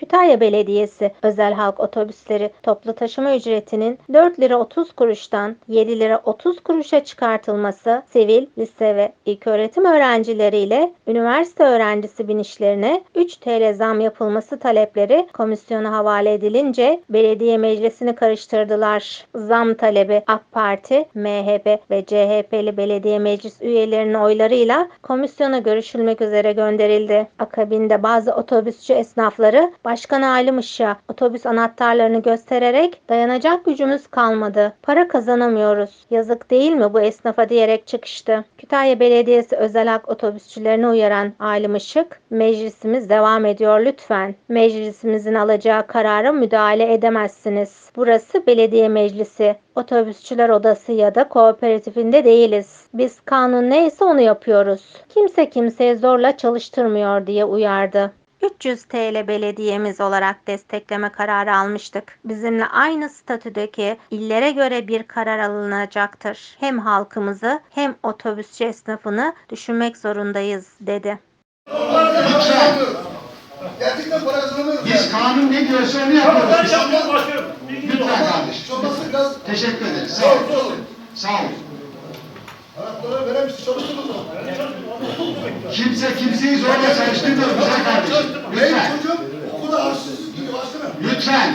Kütahya Belediyesi özel halk otobüsleri toplu taşıma ücretinin 4 lira 30 kuruştan 7 lira 30 kuruşa çıkartılması, sivil, lise ve ilköğretim öğrencileriyle üniversite öğrencisi binişlerine 3 TL zam yapılması talepleri komisyona havale edilince belediye meclisini karıştırdılar. Zam talebi AK Parti, MHP ve CHP'li belediye meclis üyelerinin oylarıyla komisyona görüşülmek üzere gönderildi. Akabinde bazı otobüsçü esnafları Başkan Halim Işık'a otobüs anahtarlarını göstererek dayanacak gücümüz kalmadı. Para kazanamıyoruz. Yazık değil mi bu esnafa diyerek çıkıştı. Kütahya Belediyesi özel hak otobüsçülerini uyaran Halim Işık, meclisimiz devam ediyor lütfen. Meclisimizin alacağı karara müdahale edemezsiniz. Burası belediye meclisi. Otobüsçüler odası ya da kooperatifinde değiliz. Biz kanun neyse onu yapıyoruz. Kimse kimseye zorla çalıştırmıyor diye uyardı. 300 TL belediyemiz olarak destekleme kararı almıştık. Bizimle aynı statüdeki illere göre bir karar alınacaktır. Hem halkımızı hem otobüsçü esnafını düşünmek zorundayız dedi. Lütfen. Gerçekten. Biz kanun ne diyorsa onu yapıyoruz. Lütfen kardeşim. Teşekkür ederiz. Sağ olun. Sağ olun. anahtarları veremişsin çalıştın o zaman. Kimse kimseyi zorla çalıştırmıyor güzel kardeşim. Benim Lütfen. çocuğum okula harçsız gidiyor. Lütfen.